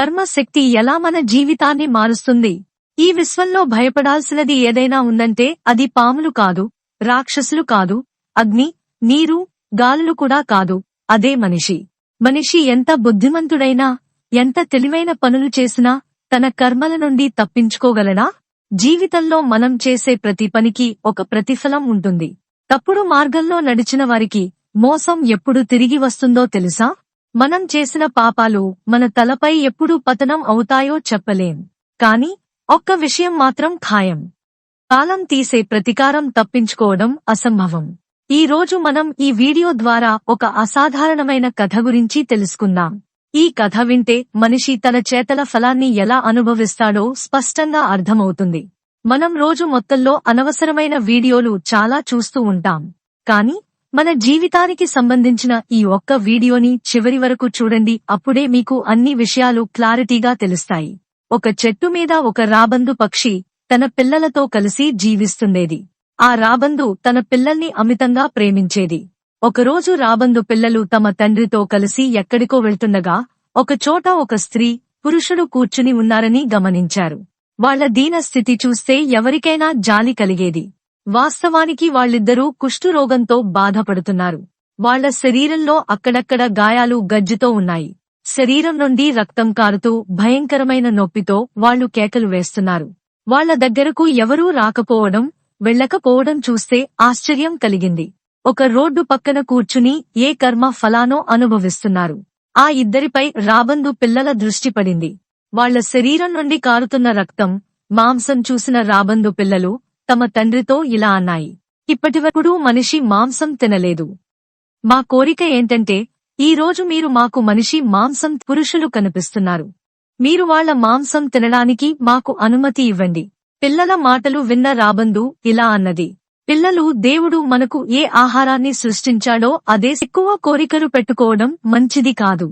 కర్మశక్తి ఎలా మన జీవితాన్ని మారుస్తుంది? ఈ విశ్వంలో భయపడాల్సినది ఏదైనా ఉందంటే అది పాములు కాదు రాక్షసులు కాదు అగ్ని నీరు గాలులు కూడా కాదు అదే మనిషి. మనిషి ఎంత బుద్ధిమంతుడైనా ఎంత తెలివైన పనులు చేసినా తన కర్మల నుండి తప్పించుకోగలనా జీవితంలో మనం చేసే ప్రతి పనికి ఒక ప్రతిఫలం ఉంటుంది. తప్పుడు మార్గంలో నడిచిన వారికి మోసం ఎప్పుడు తిరిగి వస్తుందో తెలుసా? మనం చేసిన పాపాలు మన తలపై ఎప్పుడు పతనం అవుతాయో చెప్పలేం. కాని ఒక్క విషయం మాత్రం ఖాయం. కాలం తీసే ప్రతీకారం తప్పించుకోవడం అసంభవం. ఈ రోజు మనం ఈ వీడియో ద్వారా ఒక అసాధారణమైన కథ గురించి తెలుసుకుందాం. ఈ కథ వింటే మనిషి తన చేతల ఫలాన్ని ఎలా అనుభవిస్తాడో స్పష్టంగా అర్థమవుతుంది. మనం రోజు మొత్తంలో అనవసరమైన వీడియోలు చాలా చూస్తూ ఉంటాం. కాని మన జీవితానికి సంబంధించిన ఈ ఒక్క వీడియోని చివరి వరకు చూడండి అప్పుడే మీకు అన్ని విషయాలు క్లారిటీగా తెలుస్తాయి. ఒక చెట్టు మీద ఒక రాబందు పక్షి తన పిల్లలతో కలిసి జీవిస్తుండేది. ఆ రాబందు తన పిల్లల్ని అమితంగా ప్రేమించేది. ఒకరోజు రాబందు పిల్లలు తమ తండ్రితో కలిసి ఎక్కడికో వెళ్తుండగా ఒకచోట ఒక స్త్రీ పురుషుడు కూర్చుని ఉన్నారని గమనించారు. వాళ్ళ దీన స్థితి చూస్తే ఎవరికైనా జాలి కలిగేది. వాస్తవానికి వాళ్ళిద్దరూ కుష్ఠురోగంతో బాధపడుతున్నారు. వాళ్ళ శరీరంలో అక్కడక్కడ గాయాలు గజ్జుతో ఉన్నాయి. శరీరం నుండి రక్తం కారుతూ భయంకరమైన నొప్పితో వాళ్ళు కేకలు వేస్తున్నారు. వాళ్ళ దగ్గరకు ఎవరూ రాకపోవడం వెళ్ళకపోవడం చూస్తే ఆశ్చర్యం కలిగింది. ఒక రోడ్డు పక్కన కూర్చుని ఏ కర్మ ఫలానో అనుభవిస్తున్నారు. ఆ ఇద్దరిపై రాబందు పిల్లల దృష్టి పడింది. వాళ్ళ శరీరం నుండి కారుతున్న రక్తం మాంసం చూసిన రాబందు పిల్లలు తమ తండ్రితో ఇలా అన్నాయి. ఇప్పటివరకు మనిషి మాంసం తినలేదు. మా కోరిక ఏంటంటే ఈ రోజు మీరు మాకు మనిషి మాంసం పురుషులు కనిపిస్తున్నారు. మీరు వాళ్ళ మాంసం తినడానికి మాకు అనుమతి ఇవ్వండి. పిల్లల మాటలు విన్న రాబందు ఇలా అన్నది. పిల్లలు దేవుడు మనకు ఏ ఆహారాన్ని సృష్టించాడో అదే ఎక్కువ కోరికలు పెట్టుకోవడం మంచిది కాదు.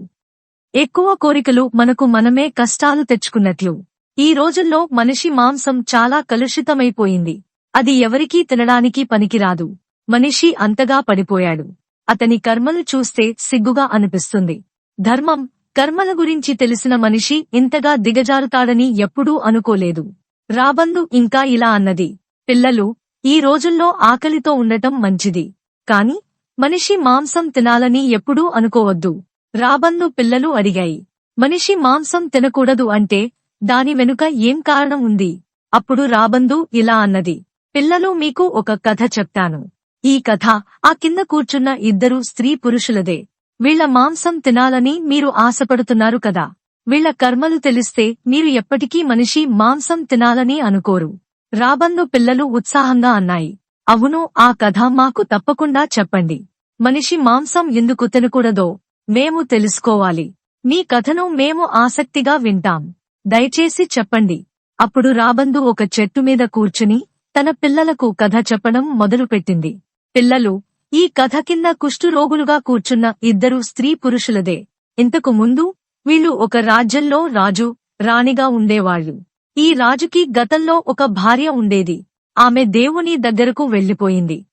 ఎక్కువ కోరికలు మనకు మనమే కష్టాలు తెచ్చుకున్నట్లు. ఈ రోజుల్లో మనిషి మాంసం చాలా కలుషితమైపోయింది. అది ఎవరికీ తినడానికి పనికిరాదు. మనిషి అంతగా పడిపోయాడు. అతని కర్మలు చూస్తే సిగ్గుగా అనిపిస్తుంది. ధర్మం కర్మల గురించి తెలిసిన మనిషి ఇంతగా దిగజారుతాడని ఎప్పుడూ అనుకోలేదు. రాబందు ఇంకా ఇలా అన్నది. పిల్లలు ఈ రోజుల్లో ఆకలితో ఉండటం మంచిది. కాని మనిషి మాంసం తినాలని ఎప్పుడూ అనుకోవద్దు. రాబందు పిల్లలు అడిగాయి. మనిషి మాంసం తినకూడదు అంటే దాని వెనుక ఏం కారణం ఉంది? అప్పుడు రాబందు ఇలా అన్నది. పిల్లలు మీకు ఒక కథ చెప్తాను. ఈ కథ ఆ కింద కూర్చున్న ఇద్దరు స్త్రీ పురుషులదే. వీళ్ళ మాంసం తినాలని మీరు ఆశపడుతున్నారు కదా. వీళ్ళ కర్మలు తెలిస్తే మీరు ఎప్పటికీ మనిషి మాంసం తినాలని అనుకోరు. రాబందు పిల్లలు ఉత్సాహంగా అన్నాయి. అవును ఆ కథ మాకు తప్పకుండా చెప్పండి. మనిషి మాంసం ఎందుకు తినకూడదో మేము తెలుసుకోవాలి. మీ కథను మేము ఆసక్తిగా వింటాం. దయచేసి చెప్పండి. అప్పుడు రాబందు ఒక చెట్టు మీద కూర్చుని తన పిల్లలకు కథ చెప్పడం మొదలుపెట్టింది. పిల్లలు ఈ కథ కింద కుష్ఠురోగులుగా కూర్చున్న ఇద్దరు స్త్రీ పురుషులదే. ఇంతకు ముందు వీళ్ళు ఒక రాజ్యంలో రాజు రాణిగా ఉండేవాళ్ళు ఈ రాజుకి గతంలో ఒక భార్య ఉండేది. ఆమె దేవుని దగ్గరకు వెళ్ళిపోయింది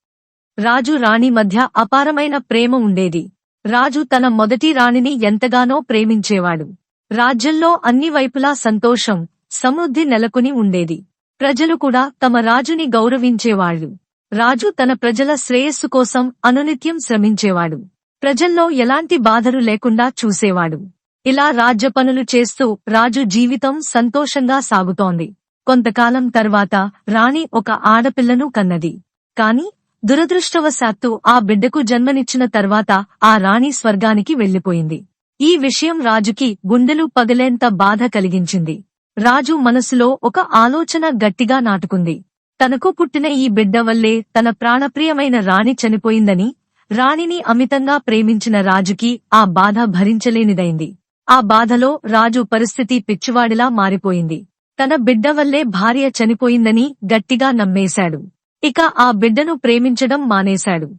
రాజు రాణి మధ్య అపారమైన ప్రేమ ఉండేది. రాజు తన మొదటి రాణిని ఎంతగానో ప్రేమించేవాడు. రాజ్యంలో అన్ని వైపులా సంతోషం సమృద్ధి నెలకొని ఉండేది. ప్రజలు కూడా తమ రాజుని గౌరవించేవాళ్ళు రాజు తన ప్రజల శ్రేయస్సు కోసం అనునిత్యం శ్రమించేవాడు. ప్రజల్లో ఎలాంటి బాధలు లేకుండా చూసేవాడు. ఇలా రాజ్య పనులు చేస్తూ రాజు జీవితం సంతోషంగా సాగుతోంది. కొంతకాలం తర్వాత రాణి ఒక ఆడపిల్లను కన్నది. కాని దురదృష్టవశాత్తు ఆ బిడ్డకు జన్మనిచ్చిన తర్వాత ఆ రాణి స్వర్గానికి వెళ్ళిపోయింది ఈ విషయం రాజుకి గుండెలు పగలేంత బాధ కలిగించింది. రాజు మనసులో ఒక ఆలోచన గట్టిగా నాటుకుంది. తనకు పుట్టిన ఈ బిడ్డ వల్లే తన ప్రాణప్రియమైన రాణి చనిపోయిందని రాణిని అమితంగా ప్రేమించిన రాజుకి ఆ బాధ భరించలేనిదైంది. ఆ బాధలో రాజు పరిస్థితి పిచ్చివాడిలా మారిపోయింది. తన బిడ్డ వల్లే భార్య చనిపోయిందని గట్టిగా నమ్మేశాడు. ఇక ఆ బిడ్డను ప్రేమించడం మానేశాడు.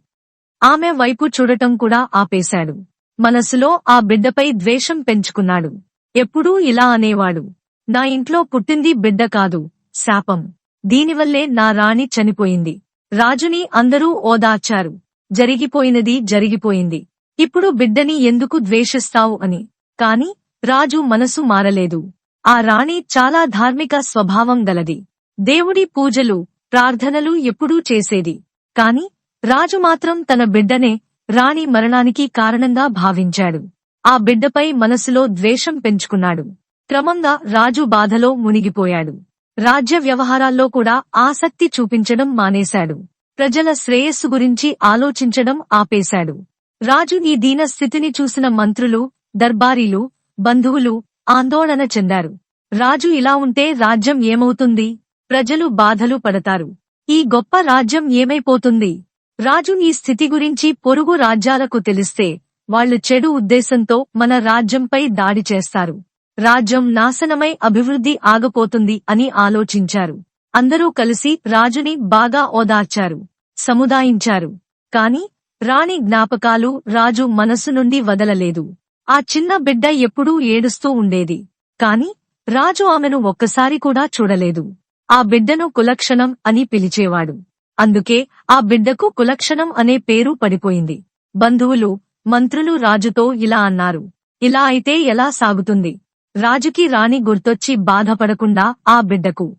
ఆమె వైపు చూడటం కూడా ఆపేశాడు. మనసులో ఆ బిడ్డపై ద్వేషం పెంచుకున్నాడు. ఎప్పుడూ ఇలా అనేవాడు. నా ఇంట్లో పుట్టింది బిడ్డ కాదు శాపం. దీనివల్లే నా రాణి చనిపోయింది. రాజుని అందరూ ఓదార్చారు. జరిగిపోయినది జరిగిపోయింది. ఇప్పుడు బిడ్డని ఎందుకు ద్వేషిస్తావు అని. కాని రాజు మనసు మారలేదు. ఆ రాణి చాలా ధార్మిక స్వభావం గలది. దేవుడి పూజలు ప్రార్థనలు ఎప్పుడూ చేసేది. కాని రాజు మాత్రం తన బిడ్డనే రాణి మరణానికి కారణంగా భావించాడు. ఆ బిడ్డపై మనసులో ద్వేషం పెంచుకున్నాడు. క్రమంగా రాజు బాధలో మునిగిపోయాడు. రాజ్య వ్యవహారాల్లో కూడా ఆసక్తి చూపించడం మానేశాడు. ప్రజల శ్రేయస్సు గురించి ఆలోచించడం ఆపేశాడు. రాజు ఈ దీన స్థితిని చూసిన మంత్రులు దర్బారీలు బంధువులు ఆందోళన చెందారు. రాజు ఇలా ఉంటే రాజ్యం ఏమవుతుంది? ప్రజలు బాధలు పడతారు. ఈ గొప్ప రాజ్యం ఏమైపోతుంది? రాజు ఈ స్థితి గురించి పొరుగు రాజ్యాలకు తెలిస్తే వాళ్ళు చెడు ఉద్దేశంతో మన రాజ్యంపై దాడి చేస్తారు. రాజ్యం నాశనమై అభివృద్ధి ఆగపోతుంది అని ఆలోచించారు. అందరూ కలిసి రాజుని బాగా ఓదార్చారు సముదాయించారు. కాని రాణి జ్ఞాపకాలు రాజు మనసు నుండి వదలలేదు. ఆ చిన్న బిడ్డ ఎప్పుడూ ఏడుస్తూ ఉండేది. కాని రాజు ఆమెను ఒక్కసారి కూడా చూడలేదు. ఆ బిడ్డను కులక్షణం అని పిలిచేవాడు. అందుకే ఆ బిడ్డకు కులక్షణం అనే పేరు పడిపోయింది. బంధువులు మంత్రులు రాజుతో ఇలా అన్నారు. ఇలా అయితే ఎలా సాగుతుంది? రాజుకి రాణి గుర్తొచ్చి బాధపడకుండా ఆ బిడ్డకు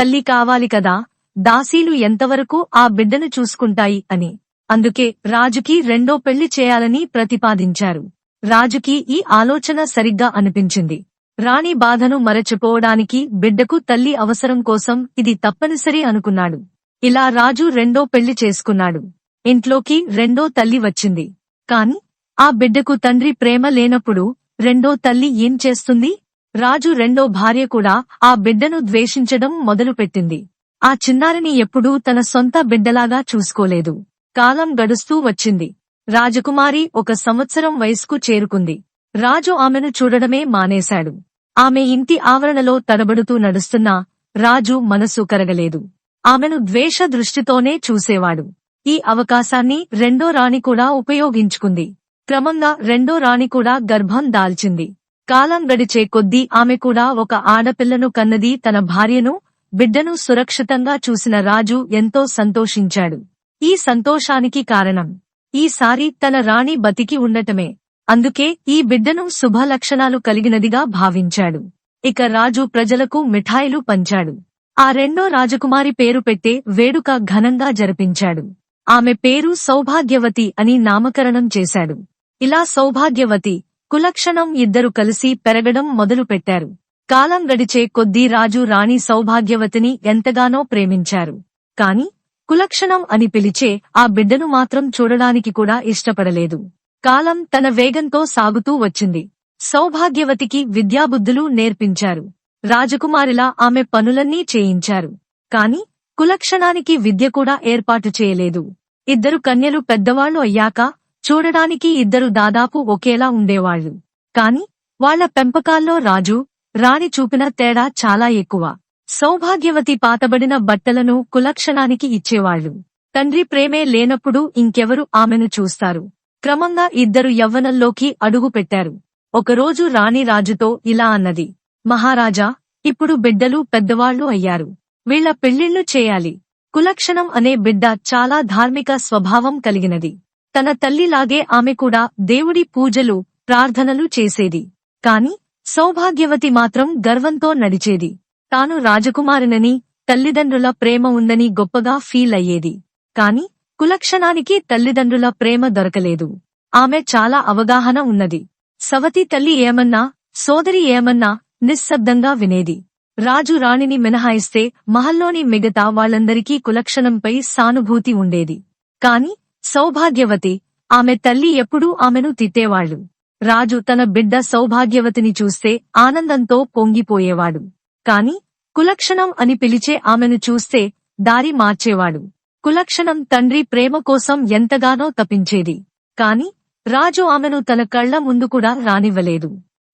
తల్లి కావాలి కదా దాసీలు ఎంతవరకు ఆ బిడ్డను చూసుకుంటాయి? అని. అందుకే రాజుకి రెండో పెళ్ళి చేయాలని ప్రతిపాదించారు. రాజుకి ఈ ఆలోచన సరిగ్గా అనిపించింది. రాణి బాధను మరచిపోవడానికి బిడ్డకు తల్లి అవసరం కోసం ఇది తప్పనిసరి అనుకున్నాడు. ఇలా రాజు రెండో పెళ్ళి చేసుకున్నాడు. ఇంట్లోకి రెండో తల్లి వచ్చింది. కాని ఆ బిడ్డకు తండ్రి ప్రేమ లేనప్పుడు రెండో తల్లి ఏం చేస్తుంది? రాజు రెండో భార్య కూడా ఆ బిడ్డను ద్వేషించడం మొదలుపెట్టింది. ఆ చిన్నారిని ఎప్పుడూ తన సొంత బిడ్డలాగా చూసుకోలేదు. కాలం గడుస్తూ వచ్చింది. రాజకుమారి ఒక సంవత్సరం వయస్కు చేరుకుంది. రాజు ఆమెను చూడడమే మానేశాడు. ఆమె ఇంటి ఆవరణలో తడబడుతూ నడుస్తున్నా రాజు మనసు కరగలేదు. ఆమెను ద్వేష దృష్టితోనే చూసేవాడు. ఈ అవకాశాన్ని రెండో రాణి కూడా ఉపయోగించుకుంది. క్రమంగా రెండో రాణి కూడా గర్భం దాల్చింది. కాలం గడిచే కొద్దీ ఆమె కూడా ఒక ఆడపిల్లను కన్నది తన భార్యను బిడ్డను సురక్షితంగా చూసిన రాజు ఎంతో సంతోషించాడు. ఈ సంతోషానికి కారణం ఈసారి తన రాణి బతికి ఉండటమే. అందుకే ఈ బిడ్డను శుభలక్షణాలు కలిగినదిగా భావించాడు. ఇక రాజు ప్రజలకు మిఠాయిలు పంచాడు. ఆ రెండో రాజకుమారి పేరు పెట్టే వేడుక ఘనంగా జరిపించాడు. ఆమె పేరు సౌభాగ్యవతి అని నామకరణం చేశాడు. ఇలా సౌభాగ్యవతి కులక్షణం ఇద్దరు కలిసి పెరగడం మొదలుపెట్టారు. కాలం గడిచే కొద్దీ రాజు రాణి సౌభాగ్యవతిని ఎంతగానో ప్రేమించారు. కాని కులక్షణం అని పిలిచే ఆ బిడ్డను మాత్రం చూడడానికి కూడా ఇష్టపడలేదు. కాలం తన వేగంతో సాగుతూ వచ్చింది. సౌభాగ్యవతికి విద్యాబుద్ధులు నేర్పించారు. రాజకుమారిలా ఆమె పనులన్నీ చేయించారు. కాని కులక్షణానికి విద్య కూడా ఏర్పాటు చేయలేదు. ఇద్దరు కన్యలు పెద్దవాళ్ళు అయ్యాక చూడడానికి ఇద్దరు దాదాపు ఒకేలా ఉండేవాళ్ళు కాని వాళ్ళ పెంపకాల్లో రాజు రాణి చూపిన తేడా చాలా ఎక్కువ. సౌభాగ్యవతి పాతబడిన బట్టలను కులక్షణానికి ఇచ్చేవాళ్ళు తండ్రి ప్రేమే లేనప్పుడు ఇంకెవరు ఆమెను చూస్తారు. క్రమంగా ఇద్దరు యవ్వనంలోకి అడుగు పెట్టారు. ఒకరోజు రాణి రాజుతో ఇలా అన్నది. మహారాజా ఇప్పుడు బిడ్డలు పెద్దవాళ్ళు అయ్యారు. వీళ్ళ పెళ్ళిళ్ళు చేయాలి. కులక్షణం అనే బిడ్డ చాలా ధార్మిక స్వభావం కలిగినది. తన తల్లిలాగే ఆమె కూడా దేవుడి పూజలు ప్రార్థనలు చేసేది. కాని సౌభాగ్యవతి మాత్రం గర్వంతో నడిచేది. తాను రాజకుమారినని తల్లిదండ్రుల ప్రేమ ఉందని గొప్పగా ఫీల్ అయ్యేది. కాని కులక్షణానికి తల్లిదండ్రుల ప్రేమ దొరకలేదు. ఆమె చాలా అవగాహన ఉన్నది. సవతి తల్లి ఏమన్నా సోదరి ఏమన్నా నిశ్శబ్దంగా వినేది. రాజు రాణిని మినహాయిస్తే మహల్లోని మిగతా వాళ్ళందరికీ కులక్షణంపై సానుభూతి ఉండేది. కాని సౌభాగ్యవతి. ఆమె తల్లి ఎప్పుడూ ఆమెను తిట్టేవాళ్ళు రాజు తన బిడ్డ సౌభాగ్యవతిని చూస్తే ఆనందంతో పొంగిపోయేవాడు. కాని కులక్షణం అని పిలిచే ఆమెను చూస్తే దారి మార్చేవాడు. కులక్షణం తండ్రి ప్రేమ కోసం ఎంతగానో తపించేది కాని రాజు ఆమెను తన కళ్ళ ముందు కూడా రానివ్వలేదు.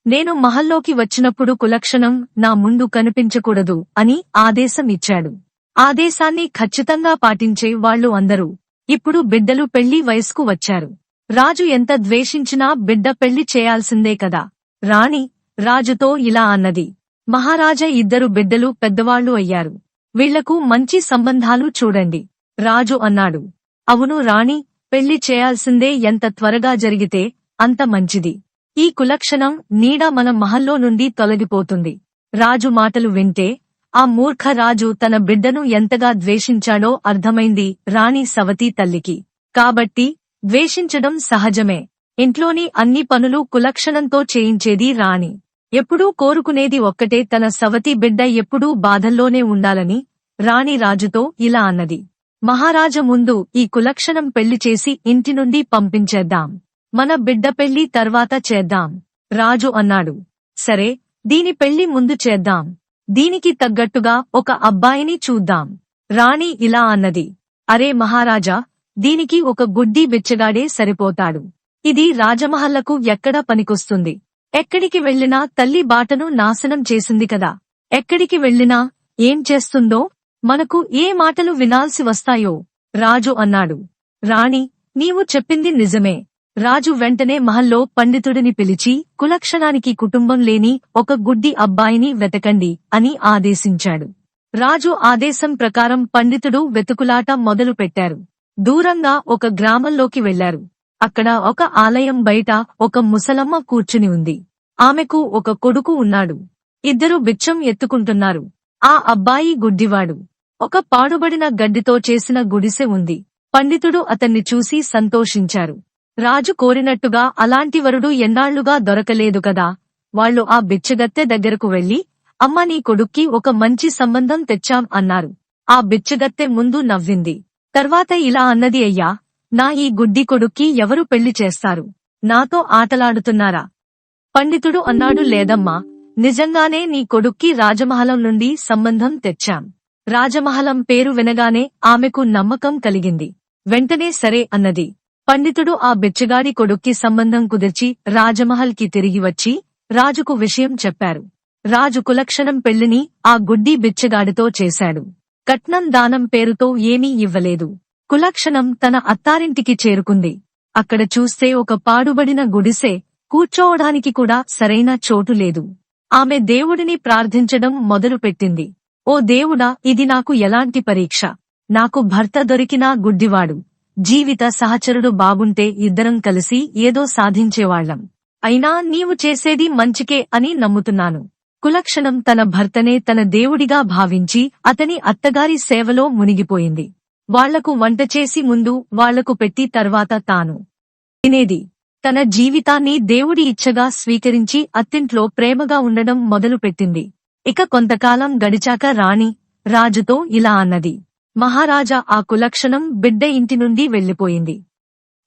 నేను మహల్లోకి వచ్చినప్పుడు కులక్షణం నా ముందు కనిపించకూడదు అని ఆదేశం ఇచ్చాడు ఆదేశాన్ని ఖచ్చితంగా పాటించే వాళ్ళు అందరూ ఇప్పుడు బిడ్డలు పెళ్ళి వయస్కు వచ్చారు. రాజు ఎంత ద్వేషించినా బిడ్డ పెళ్ళి చేయాల్సిందే కదా. రాణి రాజుతో ఇలా అన్నది. మహారాజా ఇద్దరు బిడ్డలు పెద్దవాళ్ళు అయ్యారు. వీళ్ళకు మంచి సంబంధాలు చూడండి. రాజు అన్నాడు. అవును రాణి పెళ్ళి చేయాల్సిందే ఎంత త్వరగా జరిగితే అంత మంచిది. ఈ కులక్షణం నీడ మన మహల్లో నుండి తొలగిపోతుంది. రాజు మాటలు వింటే ఆ మూర్ఖ రాజు తన బిడ్డను ఎంతగా ద్వేషించాడో అర్థమైంది రాణి సవతి తల్లికి. కాబట్టి ద్వేషించడం సహజమే. ఇంట్లోని అన్ని పనులు కులక్షణంతో చేయించేది రాణి. ఎప్పుడూ కోరుకునేది ఒక్కటే తన సవతి బిడ్డ ఎప్పుడూ బాధల్లోనే ఉండాలని రాణి రాజుతో ఇలా అన్నది. మహారాజ ముందు ఈ కులక్షణం పెళ్ళి చేసి ఇంటి నుండి పంపించేద్దాం. మన బిడ్డ పెళ్ళి తర్వాత చేద్దాం. రాజు అన్నాడు. సరే దీని పెళ్ళి ముందు చేద్దాం. దీనికి తగ్గట్టుగా ఒక అబ్బాయిని చూద్దాం. రాణి ఇలా అన్నది. అరే మహారాజా దీనికి ఒక గుడ్డి బిచ్చగాడే సరిపోతాడు. ఇది రాజమహల్లకు ఎక్కడ పనికొస్తుంది. ఎక్కడికి వెళ్ళినా తల్లి బాటను నాశనం చేసింది కదా. ఎక్కడికి వెళ్ళినా ఏం చేస్తుందో మనకు ఏ మాటలు వినాల్సి వస్తాయో రాజు అన్నాడు. రాణి నీవు చెప్పింది నిజమే. రాజు వెంటనే మహల్లో పండితుడిని పిలిచి కులక్షణానికి కుటుంబం లేని ఒక గుడ్డి అబ్బాయిని వెతకండి అని ఆదేశించాడు. రాజు ఆదేశం ప్రకారం పండితుడు వెతుకులాట మొదలు పెట్టారు. దూరంగా ఒక గ్రామంలోకి వెళ్ళారు. అక్కడ ఒక ఆలయం బయట ఒక ముసలమ్మ కూర్చుని ఉంది. ఆమెకు ఒక కొడుకు ఉన్నాడు. ఇద్దరు బిచ్చం ఎత్తుకుంటున్నారు. ఆ అబ్బాయి గుడ్డివాడు. ఒక పాడుబడిన గడ్డితో చేసిన గుడిసె ఉంది. పండితుడు అతన్ని చూసి సంతోషించారు. రాజు కోరినట్టుగా అలాంటి వరుడు ఎన్నాళ్ళుగా దొరకలేదు కదా. వాళ్ళు ఆ బిచ్చగత్తె దగ్గరకు వెళ్ళి అమ్మ నీ కొడుక్కి ఒక మంచి సంబంధం తెచ్చాం అన్నారు. ఆ బిచ్చగత్తె ముందు నవ్వింది. తర్వాత ఇలా అన్నది అయ్యా నా ఈ గుడ్డి కొడుక్కి ఎవరు పెళ్ళి చేస్తారు? నాతో ఆటలాడుతున్నారా? పండితుడు అన్నాడు లేదమ్మా నిజంగానే నీ కొడుక్కి రాజమహలం నుండి సంబంధం తెచ్చాం. రాజమహలం పేరు వినగానే ఆమెకు నమ్మకం కలిగింది. వెంటనే సరే అన్నది. పండితుడు ఆ బిచ్చగాడి కొడుక్కి సంబంధం కుదిర్చి రాజమహల్కి తిరిగి వచ్చి రాజుకు విషయం చెప్పారు. రాజు కులక్షణం పెళ్ళిని ఆ గుడ్డి బిచ్చగాడితో చేశాడు. కట్నం దానం పేరుతో ఏమీ ఇవ్వలేదు. కులక్షణం తన అత్తారింటికి చేరుకుంది. అక్కడ చూస్తే ఒక పాడుబడిన గుడిసె కూర్చోవడానికి కూడా సరైన చోటు లేదు. ఆమె దేవుడిని ప్రార్థించడం మొదలుపెట్టింది ఓ దేవుడా ఇది నాకు ఎలాంటి పరీక్ష? నాకు భర్త దొరికినా గుడ్డివాడు. జీవిత సహచరుడు బాగుంటే ఇద్దరం కలిసి ఏదో సాధించేవాళ్ళం అయినా నీవు చేసేది మంచికే అని నమ్ముతున్నాను. కులక్షణం తన భర్తనే తన దేవుడిగా భావించి అతని అత్తగారి సేవలో మునిగిపోయింది. వాళ్ళకు వంట చేసి ముందు వాళ్ళకు పెట్టి తర్వాత తాను తినేది. తన జీవితాన్ని దేవుడి ఇచ్చగా స్వీకరించి అత్తింట్లో ప్రేమగా ఉండడం మొదలుపెట్టింది. ఇక కొంతకాలం గడిచాక రాణి రాజుతో ఇలా అన్నది. మహారాజా ఆ కులక్షణం బిడ్డ ఇంటి నుండి వెళ్ళిపోయింది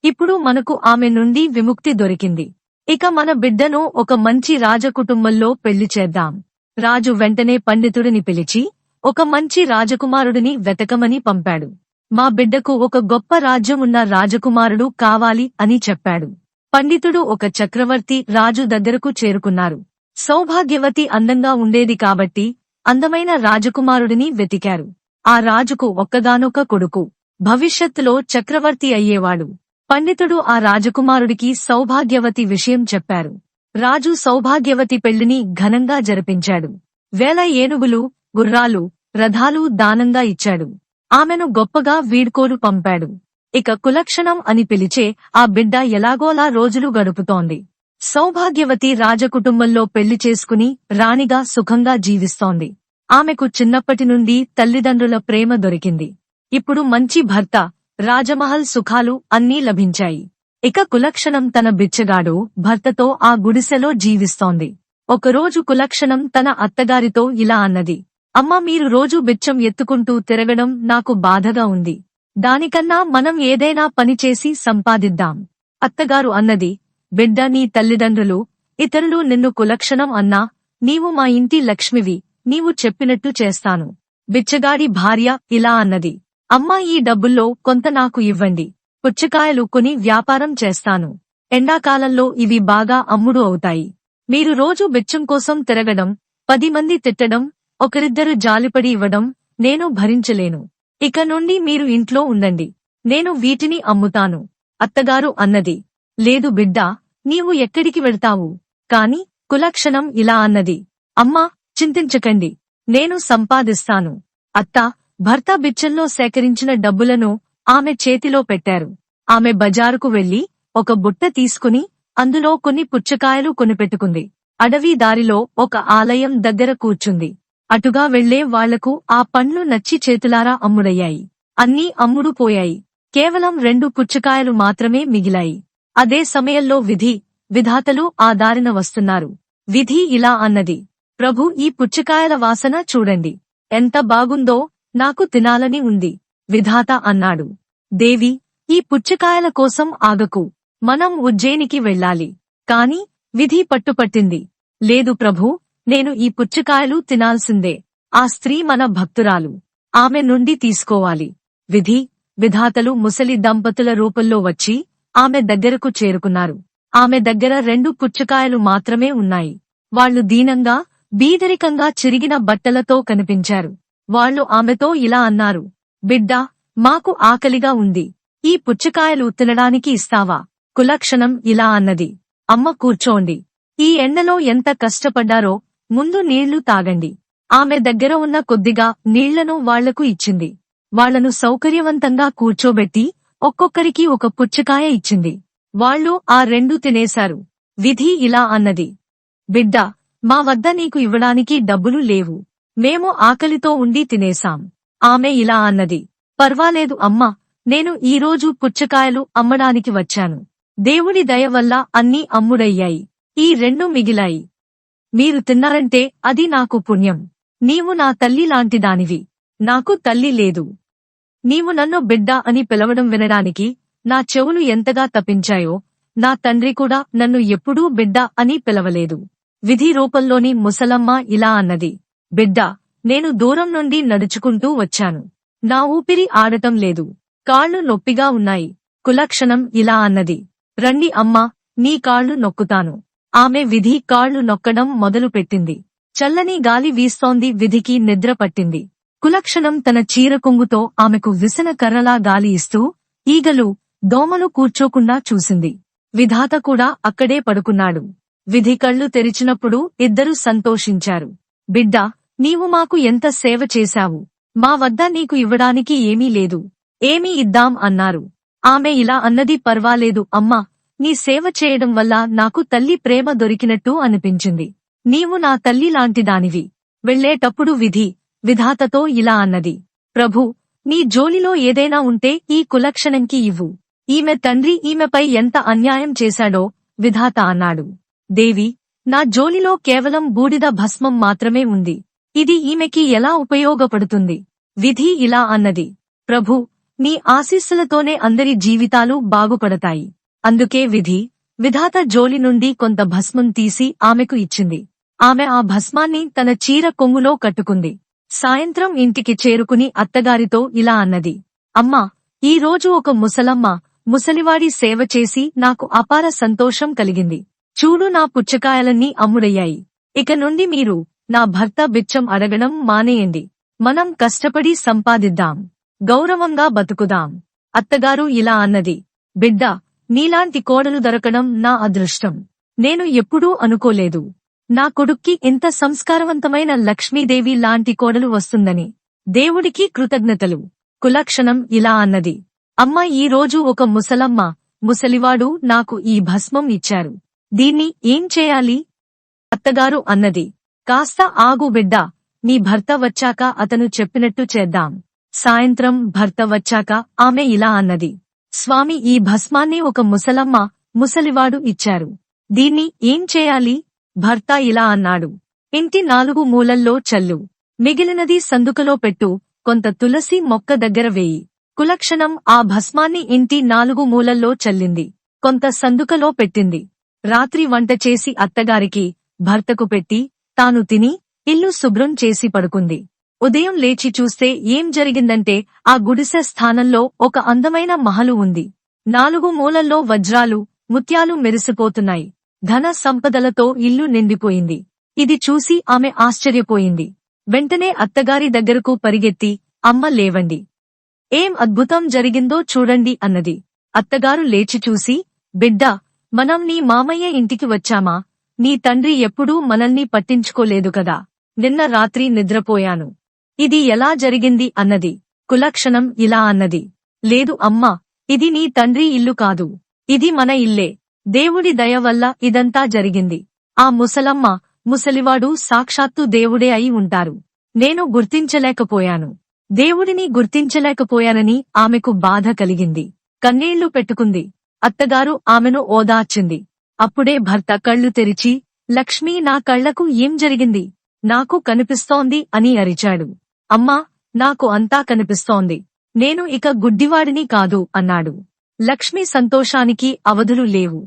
ఇప్పుడు మనకు ఆమె నుండి విముక్తి దొరికింది. ఇక మన బిడ్డను ఒక మంచి రాజకుటుంబంలో పెళ్ళి చేద్దాం. రాజు వెంటనే పండితుడిని పిలిచి ఒక మంచి రాజకుమారుడిని వెతకమని పంపాడు. మా బిడ్డకు ఒక గొప్ప రాజ్యం ఉన్న రాజకుమారుడు కావాలి అని చెప్పాడు. పండితుడు ఒక చక్రవర్తి రాజు దగ్గరకు చేరుకున్నారు. సౌభాగ్యవతి అందంగా ఉండేది కాబట్టి అందమైన రాజకుమారుడిని వెతికారు. ఆ రాజుకు ఒక్కగానొక్క కొడుకు. భవిష్యత్తులో చక్రవర్తి అయ్యేవాడు. పండితుడు ఆ రాజకుమారుడికి సౌభాగ్యవతి విషయం చెప్పారు. రాజు సౌభాగ్యవతి పెళ్ళిని ఘనంగా జరిపించాడు. వేల ఏనుగులు గుర్రాలు రథాలు దానంగా ఇచ్చాడు. ఆమెను గొప్పగా వీడ్కోలు పంపాడు. ఇక కులక్షణం అని పిలిచే ఆ బిడ్డ ఎలాగోలా రోజులు గడుపుతోంది. సౌభాగ్యవతి రాజకుటుంబంలో పెళ్ళి చేసుకుని రాణిగా సుఖంగా జీవిస్తోంది. ఆమెకు చిన్నప్పటి నుండి తల్లిదండ్రుల ప్రేమ దొరికింది. ఇప్పుడు మంచి భర్త రాజమహల్ సుఖాలు అన్నీ లభించాయి. ఇక కులక్షణం తన బిచ్చగాడు భర్తతో ఆ గుడిసెలో జీవిస్తోంది. ఒకరోజు కులక్షణం తన అత్తగారితో ఇలా అన్నది. అమ్మ మీరు రోజు బిచ్చం ఎత్తుకుంటూ తిరగడం నాకు బాధగా ఉంది. దానికన్నా మనం ఏదైనా పనిచేసి సంపాదిద్దాం. అత్తగారు అన్నది. బిడ్డ నీ తల్లిదండ్రులు ఇతరులు నిన్ను కులక్షణం అన్నా నీవు మా ఇంటి లక్ష్మివి. నీవు చెప్పినట్టు చేస్తాను. బిచ్చగాడి భార్య ఇలా అన్నది. అమ్మా ఈ డబ్బుల్లో కొంత నాకు ఇవ్వండి. పుచ్చకాయలు కొని వ్యాపారం చేస్తాను. ఎండాకాలంలో ఇవి బాగా అమ్ముడు అవుతాయి. మీరు రోజు బిచ్చం కోసం తిరగడం పది మంది తిట్టడం ఒకరిద్దరు జాలిపడి ఇవ్వడం నేను భరించలేను. ఇక నుండి మీరు ఇంట్లో ఉండండి. నేను వీటిని అమ్ముతాను. అత్తగారు అన్నది. లేదు బిడ్డా నీవు ఎక్కడికి వెళ్తావు? కాని కులక్షణం ఇలా అన్నది. అమ్మా చింతించకండి. నేను సంపాదిస్తాను. అత్త భర్త బిచ్చంలో సేకరించిన డబ్బులను ఆమె చేతిలో పెట్టారు. ఆమె బజారుకు వెళ్ళి ఒక బుట్ట తీసుకుని అందులో కొన్ని పుచ్చకాయలు కొనిపెట్టుకుంది. అడవి దారిలో ఒక ఆలయం దగ్గర కూర్చుంది. అటుగా వెళ్ళే వాళ్ళకు ఆ పండ్లు నచ్చి చేతులారా అమ్ముడయ్యాయి. అన్నీ అమ్ముడు పోయాయి. కేవలం రెండు పుచ్చకాయలు మాత్రమే మిగిలాయి. అదే సమయంలో విధి విధాతలు ఆ దారిన వస్తున్నారు. విధి ఇలా అన్నది. ప్రభు ఈ పుచ్చకాయల వాసన చూడండి. ఎంత బాగుందో నాకు తినాలని ఉంది విధాత అన్నాడు. దేవి ఈ పుచ్చకాయల కోసం ఆగకు. మనం ఉజ్జయినికి వెళ్ళాలి. కాని విధి పట్టుపట్టింది. లేదు ప్రభు నేను ఈ పుచ్చకాయలు తినాల్సిందే. ఆ స్త్రీ మన భక్తురాలు. ఆమె నుండి తీసుకోవాలి. విధి విధాతలు ముసలి దంపతుల రూపంలో వచ్చి ఆమె దగ్గరకు చేరుకున్నారు. ఆమె దగ్గర రెండు పుచ్చకాయలు మాత్రమే ఉన్నాయి. వాళ్ళు దీనంగా బీదరికంగా చిరిగిన బట్టలతో కనిపించారు. వాళ్ళు ఆమెతో ఇలా అన్నారు బిడ్డా మాకు ఆకలిగా ఉంది. ఈ పుచ్చకాయలు తినడానికి ఇస్తావా? కులక్షణం ఇలా అన్నది. అమ్మ కూర్చోండి. ఈ ఎండలో ఎంత కష్టపడ్డారో ముందు నీళ్ళు తాగండి. ఆమె దగ్గర ఉన్న కొద్దిగా నీళ్ళను వాళ్ళకు ఇచ్చింది. వాళ్ళను సౌకర్యవంతంగా కూర్చోబెట్టి ఒక్కొక్కరికి ఒక పుచ్చకాయ ఇచ్చింది. వాళ్ళు ఆ రెండు తినేశారు. విధి ఇలా అన్నది. బిడ్డ మా వద్ద నీకు ఇవ్వడానికి డబ్బులు లేవు. మేము ఆకలితో ఉండి తినేశాం. ఆమె ఇలా అన్నది. పర్వాలేదు అమ్మా నేను ఈరోజు పుచ్చకాయలు అమ్మడానికి వచ్చాను. దేవుడి దయ వల్ల అన్నీ అమ్ముడయ్యాయి. ఈ రెండు మిగిలాయి. మీరు తిన్నారంటే అది నాకు పుణ్యం. నీవు నా తల్లి లాంటిదానివి. నాకు తల్లి లేదు. నీవు నన్ను బిడ్డ అని పిలవడం వినడానికి నా చెవులు ఎంతగా తప్పించాయో నా తండ్రి కూడా నన్ను ఎప్పుడూ బిడ్డ అని పిలవలేదు. విధి రూపంలోని ముసలమ్మ ఇలా అన్నది. బిడ్డా నేను దూరం నుండి నడుచుకుంటూ వచ్చాను. నా ఊపిరి ఆడటం లేదు. కాళ్ళు నొప్పిగా ఉన్నాయి. కులక్షణం ఇలా అన్నది. రండి అమ్మా నీ కాళ్ళు నొక్కుతాను. ఆమె విధి కాళ్ళు నొక్కడం మొదలుపెట్టింది చల్లని గాలి వీస్తోంది విధికి నిద్ర పట్టింది. కులక్షణం తన చీర కొంగుతో ఆమెకు విసన కర్రలా గాలి ఇస్తూ ఈగలు దోమలు కూర్చోకుండా చూసింది. విధాత కూడా అక్కడే పడుకున్నాడు. విధి కళ్ళు తెరిచినప్పుడు ఇద్దరూ సంతోషించారు. బిడ్డ నీవు మాకు ఎంత సేవ చేశావు? మా వద్ద నీకు ఇవ్వడానికి ఏమీ లేదు. ఏమీ ఇద్దాం అన్నారు. ఆమె ఇలా అన్నది పర్వాలేదు అమ్మా నీ సేవ చేయడం వల్ల నాకు తల్లి ప్రేమ దొరికినట్టు అనిపించింది. నీవు నా తల్లి లాంటిదానివి. వెళ్ళేటప్పుడు విధి విధాతతో ఇలా అన్నది. ప్రభు నీ జోలిలో ఏదైనా ఉంటే ఈ కులక్షణంకి ఇవ్వు. ఈమె తండ్రి ఈమెపై ఎంత అన్యాయం చేశాడో విధాత అన్నాడు. దేవి నా జోలిలో కేవలం బూడిద భస్మం మాత్రమే ఉంది. ఇది ఈమెకి ఎలా ఉపయోగపడుతుంది? విధి ఇలా అన్నది. ప్రభు నీ ఆశీస్సులతోనే అందరి జీవితాలు బాగుపడతాయి. అందుకే విధి విధాత జోలి నుండి కొంత భస్మం తీసి ఆమెకు ఇచ్చింది. ఆమె ఆ భస్మాన్ని తన చీర కొంగులో కట్టుకుంది. సాయంత్రం ఇంటికి చేరుకుని అత్తగారితో ఇలా అన్నది. అమ్మా ఈ రోజు ఒక ముసలమ్మ ముసలివాడి సేవ చేసి నాకు అపార సంతోషం కలిగింది. చూడు నా పుచ్చకాయలన్నీ అమ్ముడయ్యాయి. ఇక నుండి మీరు నా భర్త బిచ్చం అడగడం మానేయండి. మనం కష్టపడి సంపాదిద్దాం. గౌరవంగా బతుకుదాం. అత్తగారు ఇలా అన్నది. బిడ్డ నీలాంటి కోడలు దొరకడం నా అదృష్టం. నేను ఎప్పుడూ అనుకోలేదు. నా కొడుక్కి ఇంత సంస్కారవంతమైన లక్ష్మీదేవి లాంటి కోడలు వస్తుందని. దేవుడికి కృతజ్ఞతలు. కులక్షణం ఇలా అన్నది. అమ్మ ఈ రోజు ఒక ముసలమ్మ ముసలివాడు నాకు ఈ భస్మం ఇచ్చారు. దీన్ని ఏం చేయాలి? అత్తగారు అన్నది. కాస్త ఆగు బిడ్డ నీ భర్త వచ్చాక అతను చెప్పినట్టు చేద్దాం. సాయంత్రం భర్త వచ్చాక ఆమె ఇలా అన్నది. స్వామి ఈ భస్మాన్ని ఒక ముసలమ్మ ముసలివాడు ఇచ్చారు. దీన్ని ఏం చేయాలి? భర్త ఇలా అన్నాడు. ఇంటి నాలుగు మూలల్లో చల్లు. మిగిలినది సందుకలో పెట్టు. కొంత తులసి మొక్క దగ్గర వేయి. కులక్షణం ఆ భస్మాన్ని ఇంటి నాలుగు మూలల్లో చల్లింది. కొంత సందుకలో పెట్టింది. రాత్రి వంట చేసి అత్తగారికి భర్తకు పెట్టి తాను తిని ఇల్లు శుభ్రం చేసి పడుకుంది. ఉదయం లేచి చూస్తే ఏం జరిగిందంటే ఆ గుడిసె స్థానంలో ఒక అందమైన మహలు ఉంది. నాలుగు మూలల్లో వజ్రాలు ముత్యాలు మెరిసిపోతున్నాయి. ధన సంపదలతో ఇల్లు నిండిపోయింది. ఇది చూసి ఆమె ఆశ్చర్యపోయింది. వెంటనే అత్తగారి దగ్గరకు పరిగెత్తి అమ్మ లేవండి. ఏం అద్భుతం జరిగిందో చూడండి అన్నది. అత్తగారు లేచి చూసి బిడ్డ మనం నీ మామయ్య ఇంటికి వచ్చామా? నీ తండ్రి ఎప్పుడూ మనల్ని పట్టించుకోలేదు కదా. నిన్న రాత్రి నిద్రపోయాను. ఇది ఎలా జరిగింది అన్నది. కులక్షణం ఇలా అన్నది. లేదు అమ్మా ఇది నీ తండ్రి ఇల్లు కాదు. ఇది మన ఇల్లే. దేవుడి దయ వల్ల ఇదంతా జరిగింది. ఆ ముసలమ్మ ముసలివాడు సాక్షాత్తు దేవుడే అయి ఉంటారు. నేను గుర్తించలేకపోయాను. దేవుడిని గుర్తించలేకపోయానని ఆమెకు బాధ కలిగింది. కన్నీళ్ళు పెట్టుకుంది. అత్తగారు ఆమెను ఓదార్చింది. అప్పుడే భర్త కళ్ళు తెరిచి లక్ష్మీ నా కళ్ళకు ఏం జరిగింది? నాకు కనిపిస్తోంది అని అరిచాడు. అమ్మా నాకు అంతా కనిపిస్తోంది. నేను ఇక గుడ్డివాడిని కాదు అన్నాడు. లక్ష్మి సంతోషానికి అవధులు లేవు.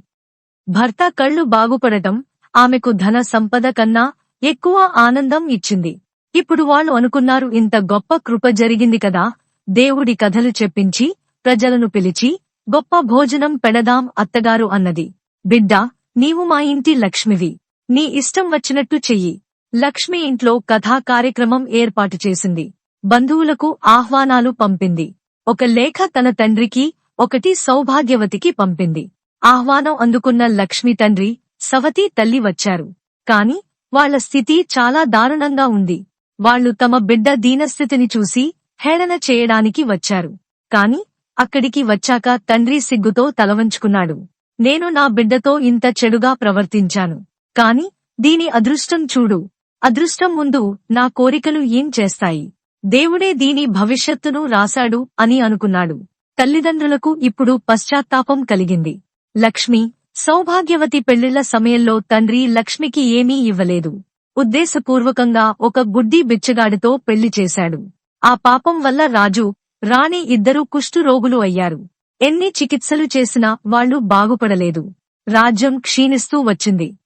భర్త కళ్ళు బాగుపడటం ఆమెకు ధన సంపద కన్నా ఎక్కువ ఆనందం ఇచ్చింది. ఇప్పుడు వాళ్ళు అనుకున్నారు ఇంత గొప్ప కృప జరిగింది కదా! దేవుడి కథలు చెప్పించి ప్రజలను పిలిచి గొప్ప భోజనం పెడదాం అత్తగారు అన్నది. బిడ్డా నీవు మా ఇంటి లక్ష్మివి. నీ ఇష్టం వచ్చినట్టు చెయ్యి. లక్ష్మి ఇంట్లో కథా కార్యక్రమం ఏర్పాటు చేసింది. బంధువులకు ఆహ్వానాలు పంపింది. ఒక లేఖ తన తండ్రికి ఒకటి సౌభాగ్యవతికి పంపింది. ఆహ్వానం అందుకున్న లక్ష్మి తండ్రి సవతి తల్లి వచ్చారు. కాని వాళ్ళ స్థితి చాలా దారుణంగా ఉంది. వాళ్ళు తమ బిడ్డ దీనస్థితిని చూసి హేళన చేయడానికి వచ్చారు. కాని అక్కడికి వచ్చాక తండ్రి సిగ్గుతో తలవంచుకున్నాడు. నేను నా బిడ్డతో ఇంత చెడుగా ప్రవర్తించాను. కాని దీని అదృష్టం చూడు. అదృష్టం ముందు నా కోరికలు ఏం చేస్తాయి? దేవుడే దీని భవిష్యత్తును రాశాడు అని అనుకున్నాడు. తల్లిదండ్రులకు ఇప్పుడు పశ్చాత్తాపం కలిగింది. లక్ష్మి సౌభాగ్యవతి పెళ్ళిళ్ళ సమయంలో తండ్రి లక్ష్మికి ఏమీ ఇవ్వలేదు. ఉద్దేశపూర్వకంగా ఒక గుడ్డి బిచ్చగాడితో పెళ్ళి చేశాడు. ఆ పాపం వల్ల రాజు రాణి ఇద్దరూ కుష్ఠురోగులు అయ్యారు. ఎన్ని చికిత్సలు చేసినా వాళ్ళు బాగుపడలేదు. రాజ్యం క్షీణిస్తూ వచ్చింది.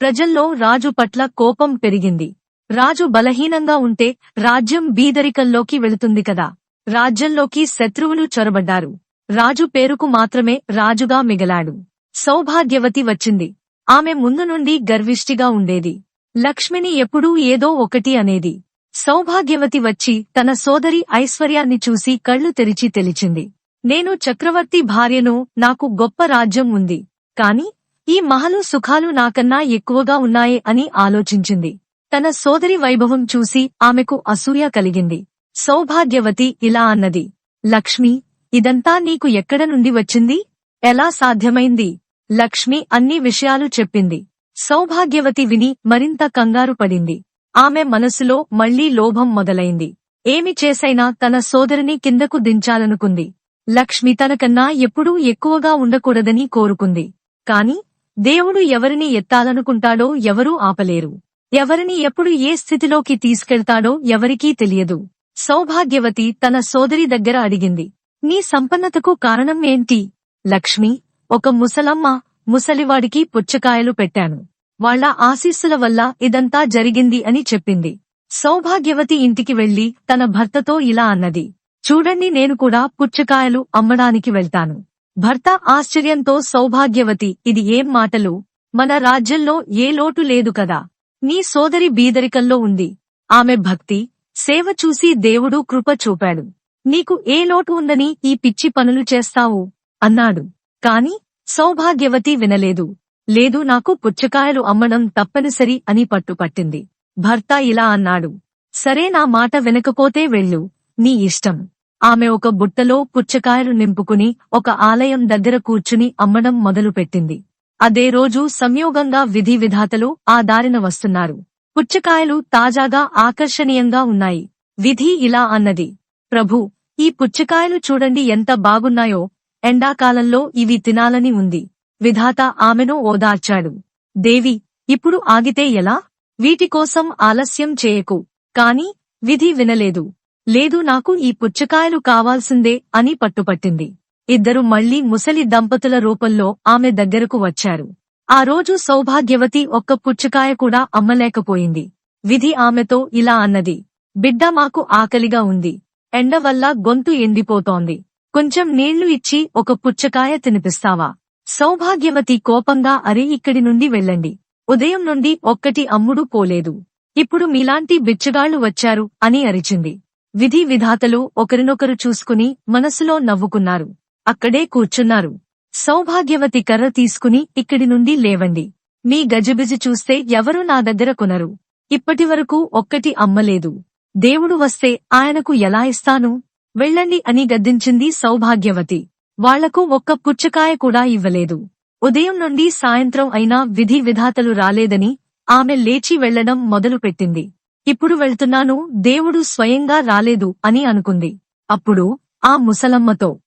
ప్రజల్లో రాజు పట్ల కోపం పెరిగింది. రాజు బలహీనంగా ఉంటే రాజ్యం బీదరికల్లోకి వెళుతుంది కదా. రాజ్యంలోకి శత్రువులు చొరబడ్డారు. రాజు పేరుకు మాత్రమే రాజుగా మిగలాడు. సౌభాగ్యవతి వచ్చింది. ఆమె ముందు నుండి గర్విష్టిగా ఉండేది. లక్ష్మిని ఎప్పుడూ ఏదో ఒకటి అనేది. సౌభాగ్యవతి వచ్చి తన సోదరి ఐశ్వర్యాన్ని చూసి కళ్ళు తెరిచి తెలిచింది. నేను చక్రవర్తి భార్యను నాకు గొప్ప రాజ్యం ఉంది. కాని ఈ మహలు సుఖాలు నాకన్నా ఎక్కువగా ఉన్నాయే అని ఆలోచించింది. తన సోదరి వైభవం చూసి ఆమెకు అసూయ కలిగింది. సౌభాగ్యవతి ఇలా అన్నది. లక్ష్మి ఇదంతా నీకు ఎక్కడ నుండి వచ్చింది? ఎలా సాధ్యమైంది? లక్ష్మి అన్ని విషయాలు చెప్పింది. సౌభాగ్యవతి విని మరింత కంగారు పడింది. ఆమె మనసులో మళ్ళీ లోభం మొదలైంది. ఏమి చేసైనా తన సోదరిని కిందకు దించాలనుకుంది. లక్ష్మి తనకన్నా ఎప్పుడూ ఎక్కువగా ఉండకూడదని కోరుకుంది. కాని దేవుడు ఎవరిని ఎత్తాలనుకుంటాడో ఎవరూ ఆపలేరు. ఎవరిని ఎప్పుడు ఏ స్థితిలోకి తీసుకెళ్తాడో ఎవరికీ తెలియదు. సౌభాగ్యవతి తన సోదరి దగ్గర అడిగింది. నీ సంపన్నతకు కారణం ఏంటి? లక్ష్మి ఒక ముసలమ్మ ముసలివాడికి పుచ్చకాయలు పెట్టాను. వాళ్ళ ఆశీస్సుల వల్ల ఇదంతా జరిగింది అని చెప్పింది. సౌభాగ్యవతి ఇంటికి వెళ్ళి తన భర్తతో ఇలా అన్నది. చూడండి నేను కూడా పుచ్చకాయలు అమ్మడానికి వెళ్తాను. భర్త ఆశ్చర్యంతో సౌభాగ్యవతి ఇది ఏం మాటలు? మన రాజ్యంలో ఏ లోటు లేదు కదా. నీ సోదరి బీదరికంలో ఉంది. ఆమె భక్తి సేవ చూసి దేవుడు కృప చూపాడు. నీకు ఏ లోటు ఉందని ఈ పిచ్చి పనులు చేస్తావు? అన్నాడు. కాని సౌభాగ్యవతి వినలేదు. లేదు నాకు పుచ్చకాయలు అమ్మడం తప్పనిసరి అని పట్టుపట్టింది. భర్త ఇలా అన్నాడు. సరే నా మాట వెనకపోతే వెళ్ళు. నీ ఇష్టం. ఆమె ఒక బుట్టలో పుచ్చకాయలు నింపుకుని ఒక ఆలయం దగ్గర కూర్చుని అమ్మడం మొదలుపెట్టింది. అదే రోజు సంయోగంగా విధి విధాతలు ఆ దారిన వస్తున్నారు. పుచ్చకాయలు తాజాగా ఆకర్షణీయంగా ఉన్నాయి. విధి ఇలా అన్నది. ప్రభు ఈ పుచ్చకాయలు చూడండి ఎంత బాగున్నాయో. ఎండాకాలంలో ఇవి తినాలని ఉంది. విధాత ఆమెను ఓదార్చాడు. దేవి ఇప్పుడు ఆగితే ఎలా? వీటికోసం ఆలస్యం చేయకు. కాని విధి వినలేదు. లేదు నాకు ఈ పుచ్చకాయలు కావాల్సిందే అని పట్టుపట్టింది. ఇద్దరు మళ్ళీ ముసలి దంపతుల రూపంలో ఆమె దగ్గరకు వచ్చారు. ఆ రోజు సౌభాగ్యవతి ఒక్క పుచ్చకాయ కూడా అమ్మలేకపోయింది. విధి ఆమెతో ఇలా అన్నది. బిడ్డ మాకు ఆకలిగా ఉంది. ఎండ వల్ల గొంతు ఎండిపోతోంది. కొంచెం నీళ్ళు ఇచ్చి ఒక పుచ్చకాయ తినిపిస్తావా? సౌభాగ్యవతి కోపంగా అరే ఇక్కడి నుండి వెళ్ళండి. ఉదయం నుండి ఒక్కటి అమ్ముడు పోలేదు. ఇప్పుడు మీలాంటి బిచ్చగాళ్ళు వచ్చారు అని అరిచింది. విధి విధాతలు ఒకరినొకరు చూసుకుని మనసులో నవ్వుకున్నారు. అక్కడే కూర్చున్నారు. సౌభాగ్యవతి కర్ర తీసుకుని ఇక్కడి నుండి లేవండి. మీ గజిబిజి చూస్తే ఎవరూ నా దగ్గర కొనరు. ఇప్పటివరకు ఒక్కటి అమ్మలేదు. దేవుడు వస్తే ఆయనకు ఎలా ఇస్తాను? వెళ్ళండి అని గద్దించింది సౌభాగ్యవతి. వాళ్ళకు ఒక్క పుచ్చకాయ కూడా ఇవ్వలేదు. ఉదయం నుండి సాయంత్రం అయినా విధి విధాతలు రాలేదని ఆమె లేచి వెళ్ళడం మొదలుపెట్టింది. ఇప్పుడు వెళ్తున్నాను దేవుడు స్వయంగా రాలేదు అని అనుకుంది. అప్పుడు ఆ ముసలమ్మతో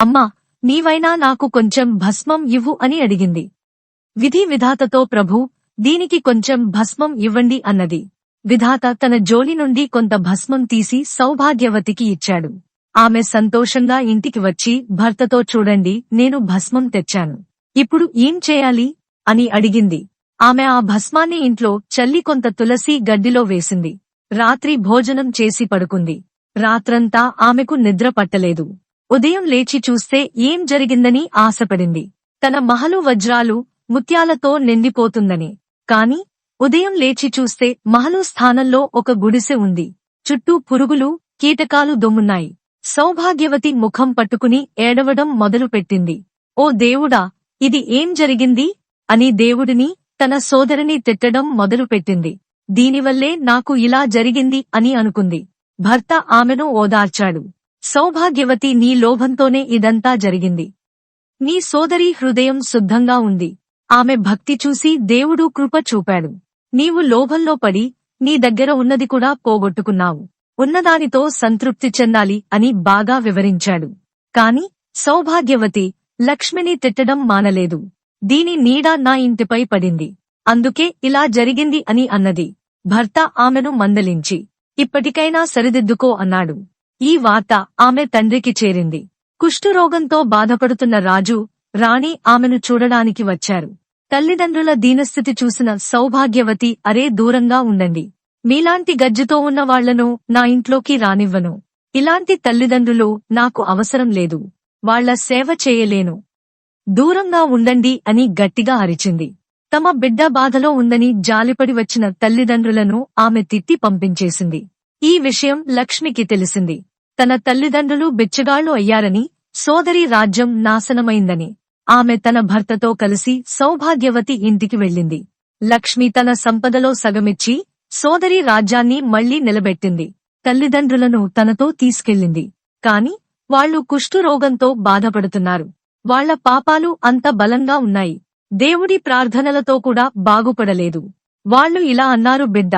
అమ్మా నీవైనా నాకు కొంచెం భస్మం ఇవ్వు అని అడిగింది. విధి విధాతతో ప్రభు దీనికి కొంచెం భస్మం ఇవ్వండి అన్నది. విధాత తన జోలి నుండి కొంత భస్మం తీసి సౌభాగ్యవతికి ఇచ్చాడు. ఆమె సంతోషంగా ఇంటికి వచ్చి భర్తతో చూడండి నేను భస్మం తెచ్చాను. ఇప్పుడు ఏం చేయాలి? అని అడిగింది. ఆమె ఆ భస్మాన్ని ఇంట్లో చల్లి కొంత తులసి గడ్డిలో వేసింది. రాత్రి భోజనం చేసి పడుకుంది. రాత్రంతా ఆమెకు నిద్ర పట్టలేదు. ఉదయం లేచి చూస్తే ఏం జరిగిందని ఆశపడింది. తన మహలు వజ్రాలు ముత్యాలతో నిండిపోతుందని. కాని ఉదయం లేచి చూస్తే మహలు స్థానంలో ఒక గుడిసె ఉంది. చుట్టూ పురుగులు కీటకాలు దొమ్మున్నాయి. సౌభాగ్యవతి ముఖం పట్టుకుని ఏడవడం మొదలుపెట్టింది. ఓ దేవుడా ఇది ఏం జరిగింది అని దేవుడిని తన సోదరిని తిట్టడం మొదలుపెట్టింది. దీనివల్లే నాకు ఇలా జరిగింది అని అనుకుంది. భర్త ఆమెను ఓదార్చాడు. సౌభాగ్యవతి నీ లోభంతోనే ఇదంతా జరిగింది. నీ సోదరి హృదయం శుద్ధంగా ఉంది. ఆమె భక్తి చూసి దేవుడు కృప చూపాడు. నీవు లోభంలో పడి నీ దగ్గర ఉన్నది కూడా పోగొట్టుకున్నావు. ఉన్నదానితో సంతృప్తి చెందాలి అని బాగా వివరించాడు. కాని సౌభాగ్యవతి లక్ష్మిని తిట్టడం మానలేదు. దీని నీడ నా ఇంటిపై పడింది. అందుకే ఇలా జరిగింది అని అన్నది. భర్త ఆమెను మందలించి ఇప్పటికైనా సరిదిద్దుకో అన్నాడు. ఈ వార్త ఆమె తండ్రికి చేరింది. కుష్ఠురోగంతో బాధపడుతున్న రాజు రాణి ఆమెను చూడడానికి వచ్చారు. తల్లిదండ్రుల దీనస్థితి చూసిన సౌభాగ్యవతి అరే దూరంగా ఉండండి. మీలాంటి గజ్జుతో ఉన్న వాళ్ళను నా ఇంట్లోకి రానివ్వను. ఇలాంటి తల్లిదండ్రులు నాకు అవసరం లేదు. వాళ్ళ సేవ చేయలేను. దూరంగా ఉండండి అని గట్టిగా అరిచింది. తమ బిడ్డ బాధలో ఉందని జాలిపడి వచ్చిన తల్లిదండ్రులను ఆమె తిట్టి పంపించేసింది. ఈ విషయం లక్ష్మికి తెలిసింది. తన తల్లిదండ్రులు బిచ్చగాళ్ళు అయ్యారని సోదరి రాజ్యం నాశనమైందని. ఆమె తన భర్తతో కలిసి సౌభాగ్యవతి ఇంటికి వెళ్ళింది. లక్ష్మి తన సంపదలో సగమిచ్చి సోదరి రాజ్యాన్ని మళ్ళీ నిలబెట్టింది. తల్లిదండ్రులను తనతో తీసుకెళ్ళింది. కాని వాళ్ళు కుష్ఠురోగంతో బాధపడుతున్నారు. వాళ్ళ పాపాలు అంత బలంగా ఉన్నాయి. దేవుడి ప్రార్థనలతో కూడా బాగుపడలేదు. వాళ్ళు ఇలా అన్నారు బిడ్డ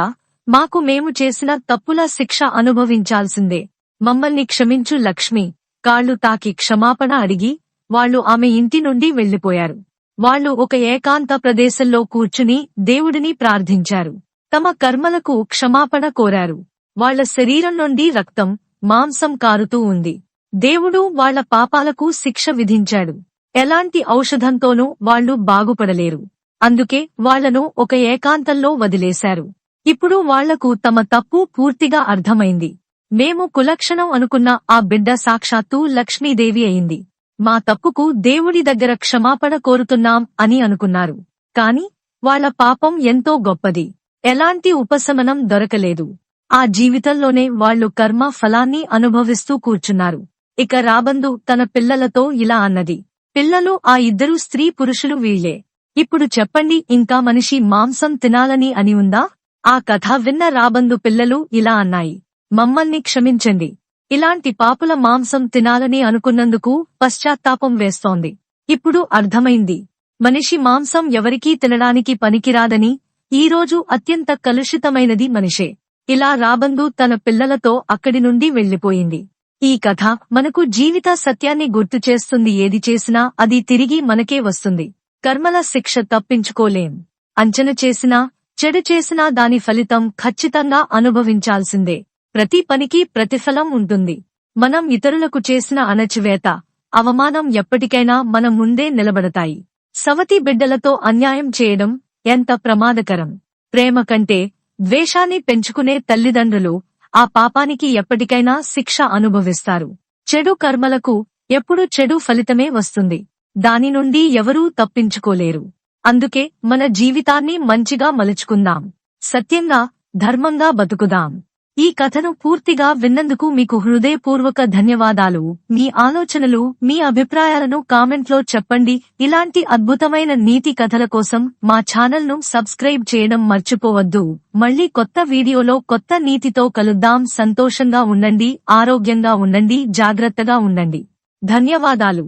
మాకు మేము చేసిన తప్పుల శిక్ష అనుభవించాల్సిందే. మమ్మల్ని క్షమించు లక్ష్మి. కాళ్ళు తాకి క్షమాపణ అడిగి వాళ్ళు ఆమె ఇంటి నుండి వెళ్ళిపోయారు వాళ్ళు ఒక ఏకాంత ప్రదేశంలో కూర్చుని దేవుడిని ప్రార్థించారు. తమ కర్మలకు క్షమాపణ కోరారు. వాళ్ళ శరీరం నుండి రక్తం మాంసం కారుతూ ఉంది. దేవుడు వాళ్ళ పాపాలకు శిక్ష విధించాడు. ఎలాంటి ఔషధంతోనూ వాళ్ళు బాగుపడలేరు. అందుకే వాళ్ళను ఒక ఏకాంతంలో వదిలేశారు. ఇప్పుడు వాళ్ళకు తమ తప్పు పూర్తిగా అర్థమైంది. మేము కులక్షణం అనుకున్న ఆ బిడ్డ సాక్షాత్తు లక్ష్మీదేవి అయింది. మా తప్పుకు దేవుడి దగ్గర క్షమాపణ కోరుతున్నాం అని అనుకున్నారు. కాని వాళ్ళ పాపం ఎంతో గొప్పది. ఎలాంటి ఉపశమనం దొరకలేదు. ఆ జీవితంలోనే వాళ్ళు కర్మ ఫలాన్ని అనుభవిస్తూ కూర్చున్నారు. ఇక రాబందు తన పిల్లలతో ఇలా అన్నది. పిల్లలు ఆ ఇద్దరు స్త్రీ పురుషులు వీళ్ళే ఇప్పుడు చెప్పండి ఇంకా మనిషి మాంసం తినాలని అని ఉందా? ఆ కథ విన్న రాబందు పిల్లలు ఇలా అన్నాయి. మమ్మల్ని క్షమించండి. ఇలాంటి పాపుల మాంసం తినాలని అనుకున్నందుకు పశ్చాత్తాపం వేస్తోంది. ఇప్పుడు అర్థమైంది. మనిషి మాంసం ఎవరికీ తినడానికి పనికిరాదని ఈరోజు అత్యంత కలుషితమైనది మనిషే. ఇలా రాబందు తన పిల్లలతో అక్కడి నుండి వెళ్ళిపోయింది ఈ కథ మనకు జీవిత సత్యాన్ని గుర్తు చేస్తుంది. ఏది చేసినా అది తిరిగి మనకే వస్తుంది. కర్మల శిక్ష తప్పించుకోలేం. అంచన చేసినా చెడు చేసినా దాని ఫలితం ఖచ్చితంగా అనుభవించాల్సిందే. ప్రతి పనికి ప్రతిఫలం ఉంటుంది. మనం ఇతరులకు చేసిన అణచివేత అవమానం ఎప్పటికైనా మన ముందే నిలబడతాయి. సవతి బిడ్డలతో అన్యాయం చేయడం ఎంత ప్రమాదకరం. ప్రేమ కంటే ద్వేషాన్ని పెంచుకునే తల్లిదండ్రులు ఆ పాపానికి ఎప్పటికైనా శిక్ష అనుభవిస్తారు. చెడు కర్మలకు ఎప్పుడు చెడు ఫలితమే వస్తుంది. దాని నుండి ఎవరూ తప్పించుకోలేరు. అందుకే మన జీవితాన్ని మంచిగా మలుచుకుందాం. సత్యంగా ధర్మంగా బతుకుదాం. ఈ కథను పూర్తిగా విన్నందుకు మీకు హృదయపూర్వక ధన్యవాదాలు. మీ ఆలోచనలు మీ అభిప్రాయాలను కామెంట్లో చెప్పండి. ఇలాంటి అద్భుతమైన నీతి కథల కోసం మా ఛానల్ను సబ్స్క్రైబ్ చేయడం మర్చిపోవద్దు. మళ్ళీ కొత్త వీడియోలో కొత్త నీతితో కలుద్దాం. సంతోషంగా ఉండండి ఆరోగ్యంగా ఉండండి జాగ్రత్తగా ఉండండి. ధన్యవాదాలు.